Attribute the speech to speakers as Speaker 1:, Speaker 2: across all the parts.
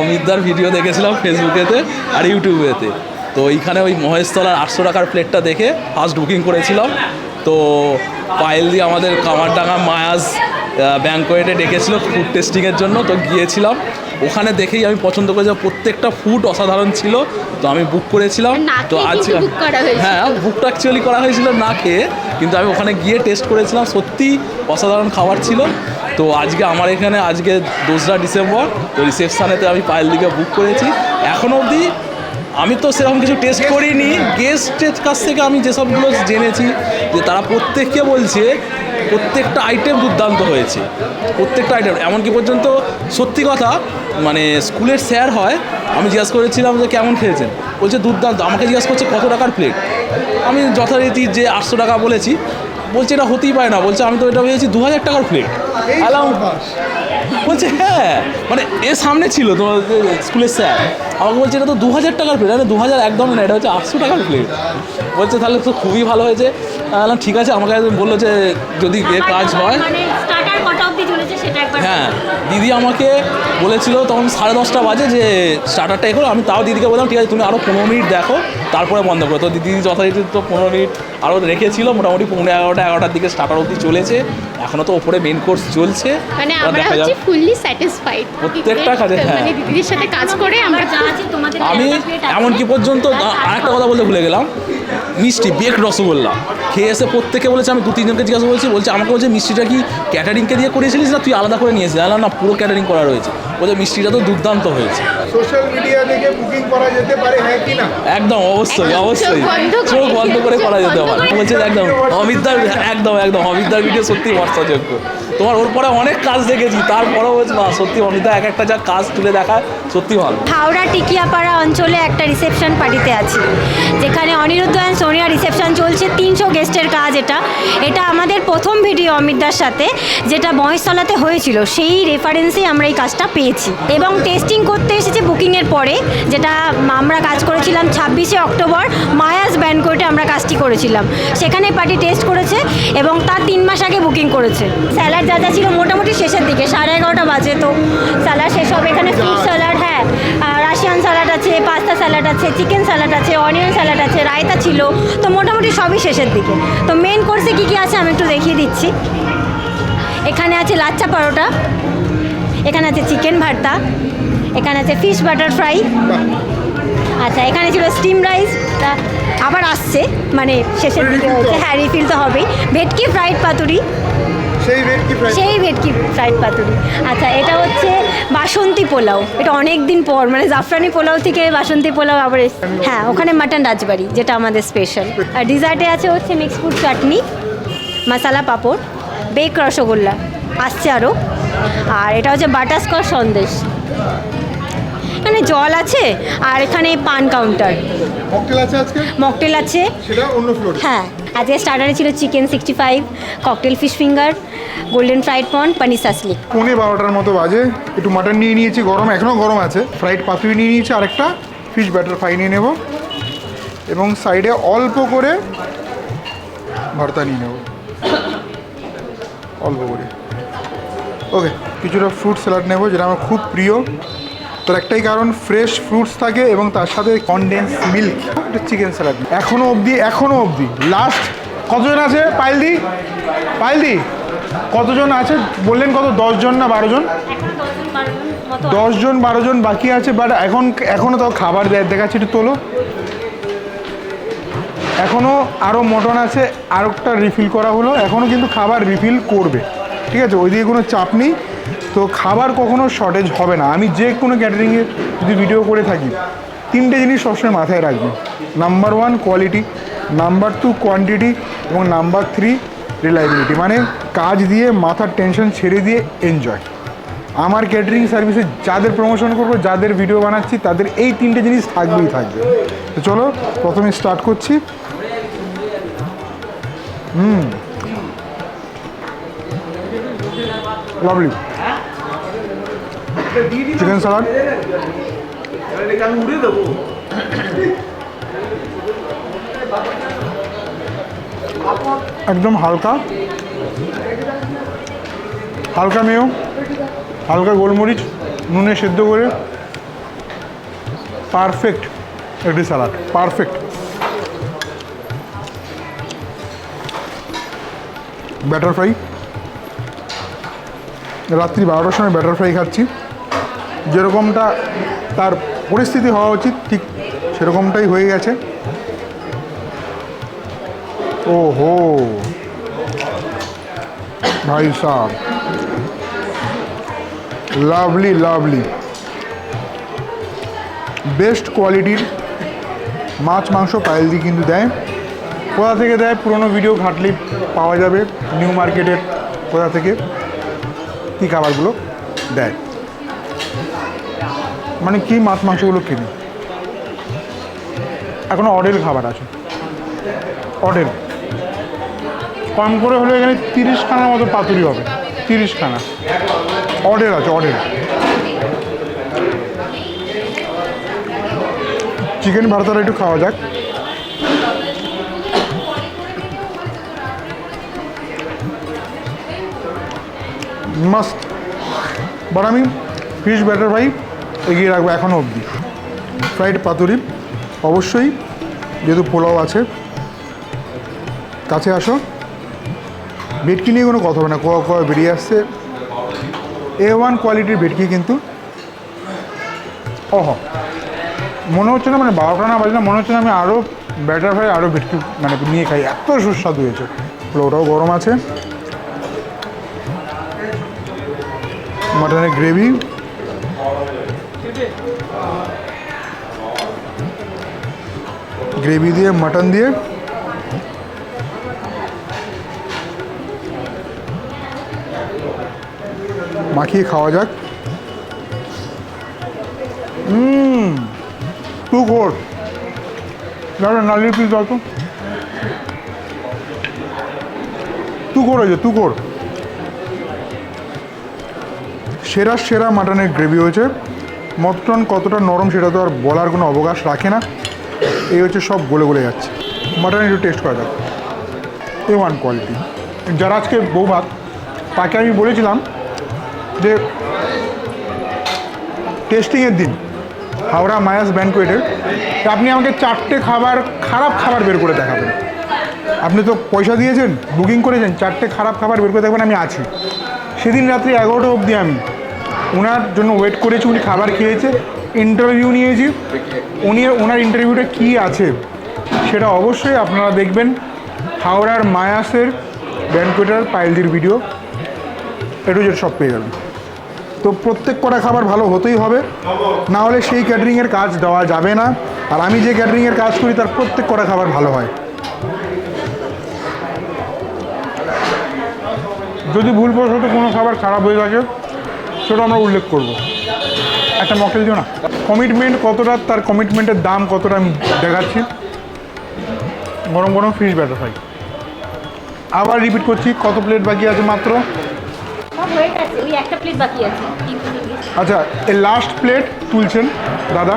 Speaker 1: অমিতদার video দেখেছিলাম ফেসবুকেতে আর ইউটিউবেতে তো এইখানে ওই মহেশতলার আটশো টাকার প্লেটটা দেখে ফার্স্ট বুকিং করেছিলাম। তো পায়েল দিয়ে আমাদের কামারডাঙ্গা মায়াজ ব্যাঙ্কোয়েটে ডেকেছিল ফুড টেস্টিংয়ের জন্য তো গিয়েছিলাম। ওখানে দেখেই আমি পছন্দ করেছিলাম প্রত্যেকটা ফুড অসাধারণ ছিল। তো আমি বুক করেছিলাম। তো
Speaker 2: খেয়ে
Speaker 1: আজ
Speaker 2: কিন্তু book করা হয়েছিল।
Speaker 1: হ্যাঁ বুকটা অ্যাকচুয়ালি করা হয়েছিল না খেয়ে। কিন্তু আমি ওখানে গিয়ে টেস্ট করেছিলাম, সত্যি অসাধারণ খাবার ছিল। তো আজকে আমার এখানে, আজকে দোসরা ডিসেম্বর, তো রিসেপশানেতে আমি পায়েল দিকে বুক করেছি। এখনও অবধি আমি তো সেরকম কিছু টেস্ট করিনি। গেস্টের কাছ থেকে আমি যেসবগুলো জেনেছি, যে তারা প্রত্যেককে বলছে, প্রত্যেকটা আইটেম দুর্দান্ত হয়েছে। প্রত্যেকটা আইটেম এমনকি পর্যন্ত সত্যি কথা মানে স্কুলের স্যার হয়, আমি জিজ্ঞাসা করেছিলাম যে কেমন খেয়েছেন বলছে দুর্দান্ত, আমাকে জিজ্ঞাসা করছে কত টাকার প্লেট আমি যথারীতি যে আটশো টাকা বলেছি, বলছে এটা হতেই পারে না, বলছে আমি তো এটা ভেবেছি দু হাজার টাকার প্লেট অ্যালাউ বলছে হ্যাঁ মানে এর সামনে ছিল তোমার স্কুলের স্যার। আমাকে বলছে, এটা তো দু হাজার টাকার প্লেট আরে দু হাজার একদম না, এটা হচ্ছে আটশো টাকার প্লেট বলছে, তাহলে তো খুবই ভালো হয়েছে। ঠিক আছে। আমাকে বলল যে যদি এ কাজ হয় হ্যাঁ দিদি আমাকে বলেছিল তখন সাড়ে দশটা বাজে যে স্টার্টারটা এখো আমি তাও দিদিকে বললাম ঠিক আছে তুমি আরও পনেরো মিনিট দেখো তারপরে বন্ধ করো। তো দিদি যথারীতি তো পনেরো মিনিট আরও রেখেছিল মোটামুটি পনেরো এগারোটা এগারোটার দিকে স্টার্টার অবধি চলেছে। এখনও তো ওপরে মেন কোর্স চলছে।
Speaker 2: মানে আমরা হচ্ছে ফুললি স্যাটিসফাইড
Speaker 1: প্রত্যেকটা কাজে, হ্যাঁ।
Speaker 2: মানে দিদিদের সাথে কাজ করে আমরা যা আছে তোমাদের
Speaker 1: আমি এমনকি পর্যন্ত আরেকটা কথা বলতে ভুলে গেলাম। মিষ্টি বেক রসগোল্লা। খেয়ে এসে প্রত্যেকে বলেছে, আমি দু, তিনজনকে জিজ্ঞাসা বলছি বলছে, আমাকে বলছে, মিষ্টিটা কি ক্যাটারিংকে দিয়ে করেছিলিস না তুই আলাদা করে নিয়েছিস? না পুরো ক্যাটারিং করা রয়েছে। বলছে, মিষ্টিটা তো দুর্দান্ত হয়েছে।
Speaker 3: সোশ্যাল মিডিয়া থেকে বুকিং করা যেতে পারে হ্যাঁ কি না?
Speaker 1: একদম অবশ্যই অবশ্যই।
Speaker 2: চোখ বন্ধ করে।
Speaker 1: করে যেতে পারে। বলছে একদম অমিতদার একদম একদম অমিতদার ভিডিও সত্যি ভরসাযোগ্য তোমার ওর পরে অনেক কাজ দেখেছি তারপরেও না সত্যি অমিতা এক একটা যা কাজ তুলে দেখায় সত্যি ভালো।
Speaker 4: হাওড়া টিকিয়াপাড়া অঞ্চলে একটা রিসেপশন পার্টিতে আছি যেখানে অনিরুদ্ধ অ্যান্ড সোনিয়া রিসেপশন চলছে তিনশো গেস্টের কাজ এটা। এটা আমাদের প্রথম ভিডিও অমিতদার সাথে যেটা মহেশতলাতে হয়েছিল। সেই রেফারেন্সেই আমরা এই কাজটা পেয়েছি। এবং টেস্টিং করতে এসেছে বুকিংয়ের পরে যেটা আমরা কাজ করেছিলাম ছাব্বিশে অক্টোবর মায়াস ব্যানকোর্টে আমরা কাজটি করেছিলাম। সেখানে পার্টি টেস্ট করেছে এবং তার তিন মাস আগে বুকিং করেছে। স্যালাড যা যা ছিল মোটামুটি শেষের দিকে সাড়ে এগারোটা বাজে তো। স্যালাড শেষ হবে এখানে ফিশ স্যালাড হ্যাঁ। রাশিয়ান স্যালাড আছে পাস্তা স্যালাড আছে চিকেন স্যালাড আছে অনিয়ন স্যালাড আছে রায়তা ছিল। তো মোটামুটি সবই শেষের দিকে। তো মেন কোর্সে কী কী আছে আমি একটু দেখিয়ে দিচ্ছি। এখানে আছে লাচ্চা পরোটা এখানে আছে চিকেন ভর্তা এখানে আছে ফিশ বাটার ফ্রাই আচ্ছা এখানে ছিল স্টিম রাইস আবার আসছে মানে শেষের দিকে হচ্ছে হ্যাঁ রিফিল তো হবেই। ভেটকি ফ্রাইড পাতুরি।
Speaker 3: সেই
Speaker 4: ভেটকি ফ্রাইড পাতুরি। আচ্ছা এটা হচ্ছে বাসন্তী পোলাও। এটা অনেক দিন পর মানে জাফরানি পোলাও থেকে বাসন্তী পোলাও আবার হ্যাঁ ওখানে মাটন রাজবাড়ি যেটা আমাদের স্পেশাল আর ডিজার্টে আছে হচ্ছে mix fruit chutney masala papad bake rasgulla আসছে আরও আর এটা হচ্ছে বাটারস্কচ সন্দেশ। এখানে জল আছে আর এখানে পান কাউন্টার।
Speaker 3: মকটেল আছে আজকে?
Speaker 4: মকটেল আছে।
Speaker 3: সেটা অন্য ফ্লোরে
Speaker 4: হ্যাঁ আজকে স্টার্টারে ছিল chicken sixty five cocktail fish finger golden fried prawn paneer shashlik
Speaker 3: পৌনে বারোটার মতো বাজে। একটু মাটন নিয়ে নিয়েছি গরম এখনও গরম আছে। ফ্রাইড পাতুরি নিয়ে নিয়েছি আরেকটা। ফিশ ব্যাটার ফ্রাই নিয়ে নেব। এবং সাইডে অল্প করে ভর্তা নিয়ে নেব। অল্প করে। ওকে কিছুটা ফ্রুট স্যালাড নেব যেটা আমার খুব প্রিয়। তার একটাই কারণ ফ্রেশ ফ্রুটস থাকে এবং তার সাথে কনডেন্স মিল্ক চিকেন স্যালাড এখনও অবধি এখনও অবধি। লাস্ট কতজন আছে? পাইলদি? পাইলদি, কতজন আছে? বললেন কত? দশজন না বারো জন দশজন বারো জন বাকি আছে বাট এখন এখনও তো খাবার দেখাচ্ছি একটু তোলো। এখনও আরও মটন আছে, আর একটা রিফিল করা হলো। এখনও কিন্তু খাবার রিফিল করবে। ঠিক আছে? ওই ওইদিকে কোনো চাপ নেই। তো খাবার কখনো শর্টেজ হবে না। আমি যে কোনো ক্যাটারিংয়ে যদি ভিডিও করে থাকি, তিনটে জিনিস সবসময় মাথায় রাখবেন number one quality number two quantity এবং নাম্বার থ্রি রিলায়েবিলিটি মানে কাজ দিয়ে, মাথার টেনশন ছেড়ে দিয়ে এনজয় আমার ক্যাটারিং সার্ভিসে যাদের প্রমোশন করব, যাদের ভিডিও বানাচ্ছি, তাদের এই তিনটে জিনিস থাকবেই থাকবে। তো চলো, প্রথমে স্টার্ট করছি। হুম। লাভলি চিকেন স্যালাড একদম হালকা। হালকা মেয়, হালকা গোলমরিচ, নুনে সেদ্ধ করে পারফেক্ট একটি স্যালাড পারফেক্ট ব্যাটার ফ্রাই রাত্রি বারোটার সময় ব্যাটার ফ্রাই খাচ্ছি। যেরকমটা তার পরিস্থিতি হওয়া উচিত, ঠিক সেরকমটাই হয়ে গেছে। ও হো ভাই সাহ লাভলি লাভলি। বেস্ট কোয়ালিটির মাছ, মাংস পায়েল দিয়ে কিন্তু দেয়। কোথা থেকে দেয়? পুরোনো ভিডিও ঘাটলেই পাওয়া যাবে নিউ মার্কেটের কোথা থেকে। কী খাবারগুলো দেয়? মানে কি মাছ মাংসগুলো কিনি? এখনও অর্ডের খাবার আছে। অর্ডের কম করে হলে এখানে তিরিশ খানার মতো পাতুরি হবে। তিরিশ খানা। অর্ডার আছে অর্ডার চিকেন ভারতাটা একটু খাওয়া যাক। মাস্ট বাট আমি ফিশ ব্যাটার ফ্রাই এগিয়ে রাখব এখনও অবধি। ফ্রাইড পাতুরি, অবশ্যই, যেহেতু পোলাও আছে। কাছে আসো। ভেটকি নিয়ে কোনো কথা হবে না। কোয়া কোয়া বেরিয়ে আসছে। এ ওয়ান কোয়ালিটির ভেটকি কিন্তু। ওহ। মনে হচ্ছে না মানে বারোটা না বাজে না মনে হচ্ছে না আমি আরও ব্যাটার ফ্রাই আরও ভেটকি মানে নিয়ে খাই। এত সুস্বাদু হয়েছে। পোলাওটাও গরম আছে। মাটনের গ্রেভি গ্রেভি দিয়ে, মাটন দিয়ে। মাখিয়ে খাওয়া যাক। হুম টু কোর দাদা নালির পিস দাও তো। তু কোর হয়েছে তু কোর সেরা সেরা মাটনের গ্রেভি হয়েছে। মটন কতটা নরম সেটা তো আর বলার কোনো অবকাশ রাখে না। এই হচ্ছে সব গলে গলে যাচ্ছে। মাটন একটু টেস্ট করা যাক। এ ওয়ান কোয়ালিটি যারা আজকে বৌভাত তাকে আমি বলেছিলাম যে টেস্টিংয়ের দিন হাওড়া মায়াস ব্যানকোয়েটের আপনি আমাকে চারটে খাবার, খারাপ খাবার বের করে দেখাবেন। আপনি তো পয়সা দিয়েছেন বুকিং করেছেন, চারটে খারাপ খাবার বের করে দেখবেন, আমি আছি। সেদিন রাত্রি এগারোটা অবধি আমি ওনার জন্য ওয়েট করেছি, উনি খাবার খেয়েছে ইন্টারভিউ নিয়েছি। উনি, ওনার ইন্টারভিউটা কী আছে সেটা অবশ্যই আপনারা দেখবেন। হাওড়ার মায়াসের ব্যানকোয়েটার পাইলজির ভিডিও এটু জেড সব পেয়ে যাবেন। তো প্রত্যেক কটা খাবার ভালো হতেই হবে। না হলে সেই ক্যাটারিংয়ের কাজ দেওয়া যাবে না। আর আমি যে ক্যাটারিংয়ের কাজ করি, তার প্রত্যেক কটা খাবার ভালো হয়। যদি ভুলবশত কোনো খাবার খারাপ হয়ে থাকে সেটা আমরা উল্লেখ করব। একটা মকেল দিও না? কমিটমেন্ট কতটা তার কমিটমেন্টের দাম কতটা আমি দেখাচ্ছি। গরম গরম ফিশ ব্যাটার হয় আবার রিপিট করছি কত প্লেট বাকি আছে মাত্র? আচ্ছা এই লাস্ট প্লেট তুলছেন দাদা।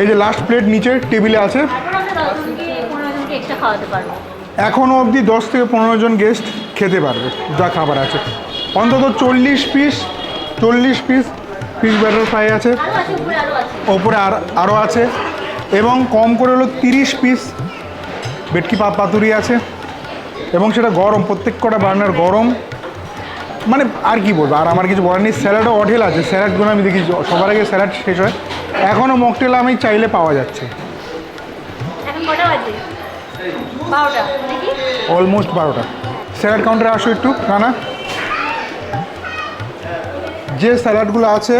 Speaker 3: এই যে লাস্ট প্লেট নিচে টেবিলে আছে। এখনও অবধি দশ থেকে পনেরো জন গেস্ট খেতে পারবে যা খাবার আছে। অন্তত চল্লিশ পিস চল্লিশ পিস ফিশ ব্যাটার ফ্রাই আছে। ওপরে আর আরও আছে। এবং কম করে হলো তিরিশ পিস ভেটকি পা পাতুরি আছে। এবং সেটা গরম প্রত্যেক কটা বার্নার গরম। মানে আর কি বলব আর আমার কিছু বলার নেই। স্যালাডও অঢেল আছে। স্যালাডগুলো আমি দেখি সবার আগে স্যালাড শেষ হয়। এখনও মকটেল আমি চাইলে পাওয়া যাচ্ছে। অলমোস্ট বারোটা। স্যালাড কাউন্টারে আসো একটু রানা। যে স্যালাডগুলো আছে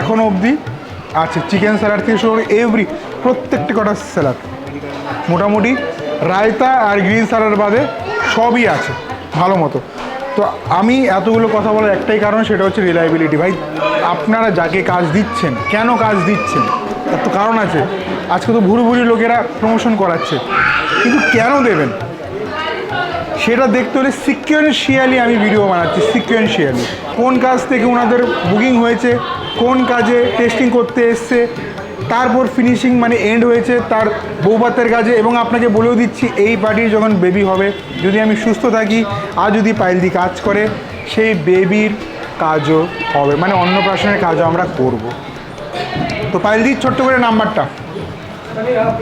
Speaker 3: এখনও অবধি আছে, চিকেন স্যালাড থেকে শুরু এভরি প্রত্যেকটি কটা স্যালাড। মোটামুটি রায়তা আর গ্রিন স্যালাড বাদে সবই আছে, ভালো মতো। তো আমি এতগুলো কথা বলার একটাই কারণ, সেটা হচ্ছে রিলায়েবিলিটি ভাই, আপনারা যাকে কাজ দিচ্ছেন, কেন কাজ দিচ্ছেন? তার তো কারণ আছে। আজকে তো ভুরু ভুরি লোকেরা প্রমোশন করাচ্ছে। কিন্তু কেন দেবেন? সেটা দেখতে হলে সিকোয়েন্সিয়ালি আমি ভিডিও বানাচ্ছি সিকোয়েন্সিয়ালি কোন কাজ থেকে ওনাদের বুকিং হয়েছে, কোন কাজে টেস্টিং করতে এসছে, তারপর ফিনিশিং মানে এন্ড হয়েছে তার বৌভাতের কাজে এবং আপনাকে বলেও দিচ্ছি, এই পার্টির যখন বেবি হবে, যদি আমি সুস্থ থাকি, আর যদি পাইলদি কাজ করে, সেই বেবির কাজও হবে মানে অন্নপ্রাশনের কাজও আমরা করব। তো পাইলদির ছোট্ট করে নাম্বারটা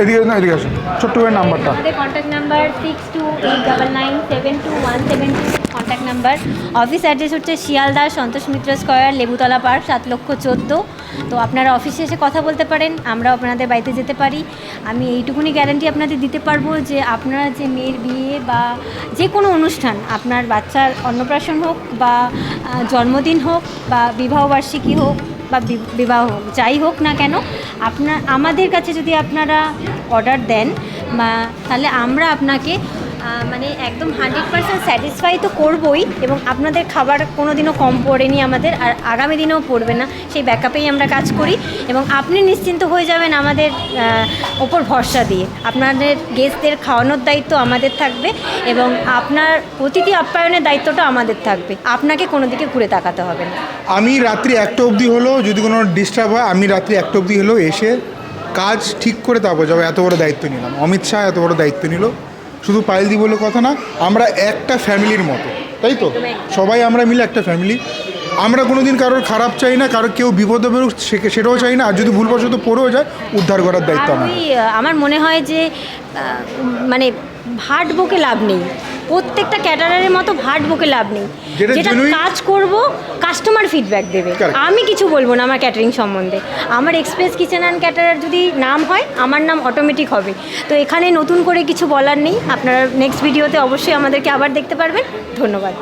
Speaker 3: এদিকে না এদিকে আসুন। ছোট্ট করে নাম্বারটা।
Speaker 4: আমাদের contact number six two eight double nine seven two one seven two contact number office address হচ্ছে শিয়ালদা, সন্তোষ মিত্র স্কোয়ার, লেবুতলা পার্ক, সাত লক্ষ চোদ্দ। তো আপনারা অফিসে এসে কথা বলতে পারেন আমরা আপনাদের বাড়িতে যেতে পারি। আমি এইটুকুনি গ্যারান্টি আপনাদের দিতে পারব যে আপনারা যে মেয়ের বিয়ে বা যে কোনো অনুষ্ঠান, আপনার বাচ্চার অন্নপ্রাশন হোক বা জন্মদিন হোক বা বিবাহবার্ষিকী হোক বা বিবাহ হোক, যাই হোক না কেন, আপনার আমাদের কাছে যদি আপনারা অর্ডার দেন, বা তাহলে আমরা আপনাকে মানে একদম হান্ড্রেড পার্সেন্ট স্যাটিসফাই তো করবই এবং আপনাদের খাবার কোনো দিনও কম পড়েনি আমাদের আর আগামী দিনেও পড়বে না, সেই ব্যাকআপেই আমরা কাজ করি এবং আপনি নিশ্চিন্ত হয়ে যাবেন আমাদের ওপর ভরসা দিয়ে। আপনাদের গেস্টদের খাওয়ানোর দায়িত্ব আমাদের থাকবে এবং আপনার প্রতিটি আপ্যায়নের দায়িত্বটা আমাদের থাকবে। আপনাকে কোনো দিকে ঘুরে তাকাতে হবে না।
Speaker 3: আমি রাত্রি একটা অবধি হলো যদি কোনো ডিস্টার্ব হয়, আমি রাত্রি একটা অবধি হলো এসে কাজ ঠিক করে তারপর যাব। এত বড় দায়িত্ব নিলাম। অমিত শাহ এত বড় দায়িত্ব নিল। শুধু পায়েলদি বলে কথা না আমরা একটা ফ্যামিলির মতো তাই তো? সবাই আমরা মিলে একটা ফ্যামিলি। আমরা কোনো দিন কারোর খারাপ চাই না কারোর কেউ বিপদে বেরোক সেটাও চাই না আর যদি ভুলবশত পড়েও যায় উদ্ধার করার দায়িত্ব আমার
Speaker 4: আমার মনে হয় যে মানে ভাট বকে লাভ নেই। প্রত্যেকটা ক্যাটারারের মতো ভাট বকে লাভ নেই।
Speaker 3: যেটা
Speaker 4: কাজ করব কাস্টমার ফিডব্যাক দেবে. আমি কিছু বলব না আমার ক্যাটারিং সম্বন্ধে। আমার এক্সপ্রেস কিচেন অ্যান্ড ক্যাটারার যদি নাম হয় আমার নাম অটোমেটিক হবে। তো এখানে নতুন করে কিছু বলার নেই। আপনারা নেক্সট ভিডিওতে অবশ্যই আমাদেরকে আবার দেখতে পারবেন। ধন্যবাদ।